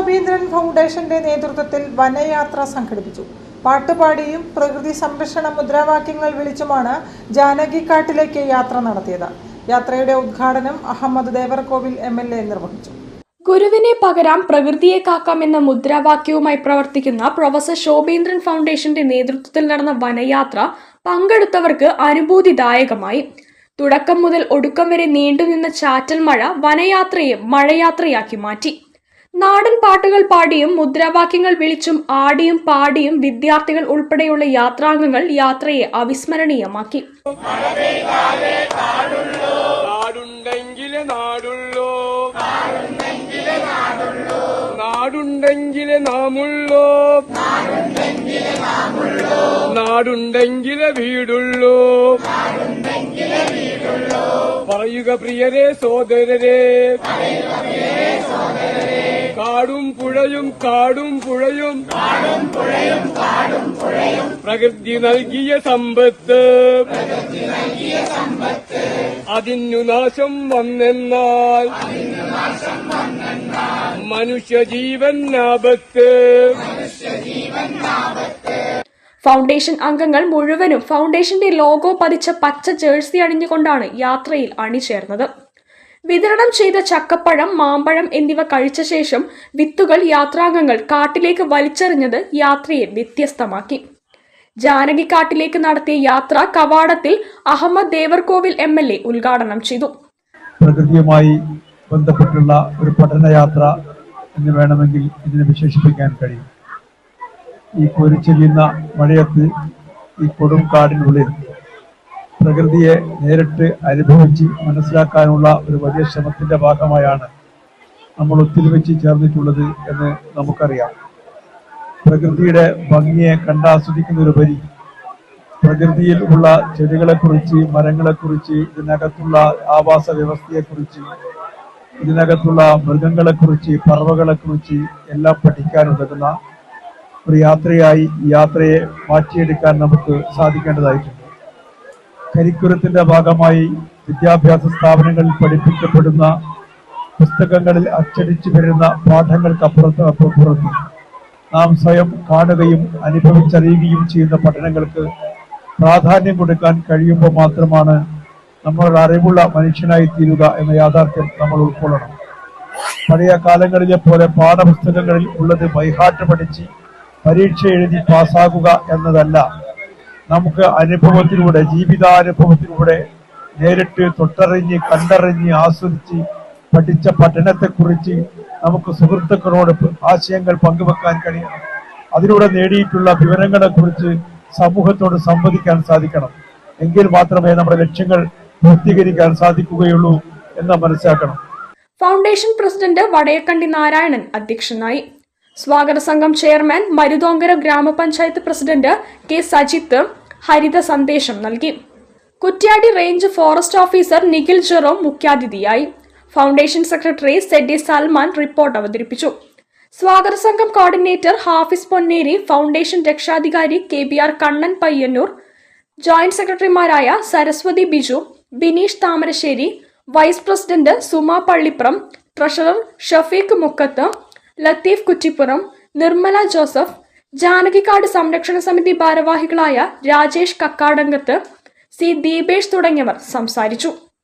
ശോഭീന്ദ്രൻ ഫൗണ്ടേഷന്റെ നേതൃത്വത്തിൽ വനയാത്ര സംഘടിപ്പിച്ചു. പാട്ടുപാടിയും പ്രകൃതി സംരക്ഷണ മുദ്രാവാക്യങ്ങൾ വിളിച്ചുമാണ് ജാനകിക്കാട്ടിലേക്ക് യാത്ര നടത്തിയത്. യാത്രയുടെ ഉദ്ഘാടനം Ahamed Devarkovil M L A നിർവഹിച്ചു. ഗുരുവിനെ പകരാം പ്രകൃതിയെ കാക്കാം എന്ന മുദ്രാവാക്യവുമായി പ്രവർത്തിക്കുന്ന പ്രൊഫസർ ശോഭേന്ദ്രൻ ഫൗണ്ടേഷന്റെ നേതൃത്വത്തിൽ നടന്ന വനയാത്ര പങ്കെടുത്തവർക്ക് അനുഭൂതിദായകമായി. തുടക്കം മുതൽ ഒടുക്കം വരെ നീണ്ടുനിന്ന ചാറ്റൽ മഴ വനയാത്രയെ മഴയാത്രയാക്കി മാറ്റി. നാടൻ പാട്ടുകൾ പാടിയും മുദ്രാവാക്യങ്ങൾ വിളിച്ചും ആടിയും പാടിയും വിദ്യാർത്ഥികൾ ഉൾപ്പെടെയുള്ള യാത്രാംഗങ്ങൾ യാത്രയെ അവിസ്മരണീയമാക്കി. നാടുണ്ടെങ്കിലേ നാമുള്ളോ. നാടുണ്ടെങ്കിലേ വീടുള്ളൂ. പറയുക പ്രിയരെ സോദരരെ കാടും പുഴയും കാടും പുഴയും പ്രകൃതി നൽകിയ സമ്പത്ത് അതിനു നാശം വന്നെന്നാൽ മനുഷ്യജീവൻ ആപത്ത് ഫൗണ്ടേഷൻ അംഗങ്ങൾ മുഴുവനും ഫൗണ്ടേഷന്റെ ലോഗോ പതിച്ച പച്ച ജേഴ്സി അണിഞ്ഞുകൊണ്ടാണ് യാത്രയിൽ അണിചേർന്നത് വിതരണം ചെയ്ത ചക്കപ്പഴം മാമ്പഴം എന്നിവ കഴിച്ച ശേഷം വിത്തുകൾ യാത്രാംഗങ്ങൾ കാട്ടിലേക്ക് വലിച്ചെറിഞ്ഞത് യാത്രയെ വ്യത്യസ്തമാക്കി. ജാനകിക്കാട്ടിലേക്ക് നടത്തിയ യാത്ര കവാടത്തിൽ Ahamed Devarkovil M L A ഉദ്ഘാടനം ചെയ്തു. പ്രകൃതിയുമായി ബന്ധപ്പെട്ടുള്ള ഒരു പഠനയാത്ര എന്ന് വേണമെങ്കിൽ ഇതിനെ വിശേഷിപ്പിക്കാൻ കഴിയും. ഈ കോരിച്ചെല്ലുന്ന മഴയത്ത് ഈ കൊടും കാടിനുള്ളിൽ പ്രകൃതിയെ നേരിട്ട് അനുഭവിച്ച് മനസ്സിലാക്കാനുള്ള ഒരു വലിയ ശ്രമത്തിന്റെ ഭാഗമായാണ് നമ്മൾ ഒത്തൊരുമിച്ച് ചേർന്നിട്ടുള്ളത് എന്ന് നമുക്കറിയാം. പ്രകൃതിയുടെ ഭംഗിയെ കണ്ടാസ്വദിക്കുന്നതിലുപരി പ്രകൃതിയിൽ ഉള്ള ചെടികളെക്കുറിച്ച് മരങ്ങളെക്കുറിച്ച് ഇതിനകത്തുള്ള ആവാസ വ്യവസ്ഥയെക്കുറിച്ച് ഇതിനകത്തുള്ള മൃഗങ്ങളെക്കുറിച്ച് പറവകളെക്കുറിച്ച് എല്ലാം പഠിക്കാനുതകുന്ന ഒരു യാത്രയായി യാത്രയെ മാറ്റിയെടുക്കാൻ നമുക്ക് സാധിക്കേണ്ടതായിട്ടുണ്ട്. കരിക്കുരത്തിന്റെ ഭാഗമായി വിദ്യാഭ്യാസ സ്ഥാപനങ്ങളിൽ പഠിപ്പിക്കപ്പെടുന്ന പുസ്തകങ്ങളിൽ അച്ചടിച്ചു വരുന്ന പാഠങ്ങൾക്കപ്പുറത്ത് അപ്പുറത്ത് നാം സ്വയം കാണുകയും അനുഭവിച്ചറിയുകയും ചെയ്യുന്ന പഠനങ്ങൾക്ക് പ്രാധാന്യം കൊടുക്കാൻ കഴിയുമ്പോൾ മാത്രമാണ് നമ്മളുടെ അറിവുള്ള മനുഷ്യനായി തീരുക എന്ന യാഥാർത്ഥ്യം നമ്മൾ ഉൾക്കൊള്ളണം. പഴയ കാലങ്ങളിലെ പോലെ പാഠപുസ്തകങ്ങളിൽ ഉള്ളത് ബൈഹാട്ട് പഠിച്ച് പരീക്ഷ എഴുതി പാസ്സാകുക എന്നതല്ല. നമുക്ക് അനുഭവത്തിലൂടെ ജീവിതാനുഭവത്തിലൂടെ നേരിട്ട് തൊട്ടറിഞ്ഞ് കണ്ടറിഞ്ഞ് ആസ്വദിച്ച് പഠിച്ച പഠനത്തെക്കുറിച്ച് നമുക്ക് സുഹൃത്തുക്കളോട് ആശയങ്ങൾ പങ്കുവെക്കാൻ കഴിയണം. അതിലൂടെ നേടിയിട്ടുള്ള വിവരങ്ങളെക്കുറിച്ച് സമൂഹത്തോട് സംവദിക്കാൻ സാധിക്കണം. എങ്കിൽ മാത്രമേ നമ്മുടെ ലക്ഷ്യങ്ങൾ പൂർത്തീകരിക്കാൻ സാധിക്കുകയുള്ളൂ എന്ന് മനസ്സിലാക്കണം. ഫൗണ്ടേഷൻ പ്രസിഡന്റ് വടയക്കണ്ടി നാരായണൻ അധ്യക്ഷനായി. സ്വാഗത സംഘം ചെയർമാൻ മരുതോങ്കര ഗ്രാമപഞ്ചായത്ത് പ്രസിഡന്റ് കെ സജിത്ത് ഹരിത സന്ദേശം നൽകി. Kuttiadi range forest officer Nikhil Jerome മുഖ്യാതിഥിയായി. ഫൗണ്ടേഷൻ സെക്രട്ടറി സെഡി സൽമാൻ റിപ്പോർട്ട് അവതരിപ്പിച്ചു. സ്വാഗത സംഘം കോർഡിനേറ്റർ ഹാഫിസ് പൊന്നേരി ഫൗണ്ടേഷൻ രക്ഷാധികാരി K B R Kannan Payyanur joint സെക്രട്ടറിമാരായ Saraswathi Biju Bineesh Thamarassery vice president Suma Pallippuram treasurer Shafeeq Mukkath Latheef Kuttippuram Nirmala Joseph Janakikkad സംരക്ഷണ സമിതി ഭാരവാഹികളായ രാജേഷ് കക്കാടങ്കത്ത് സി ദീപേഷ് തുടങ്ങിയവർ സംസാരിച്ചു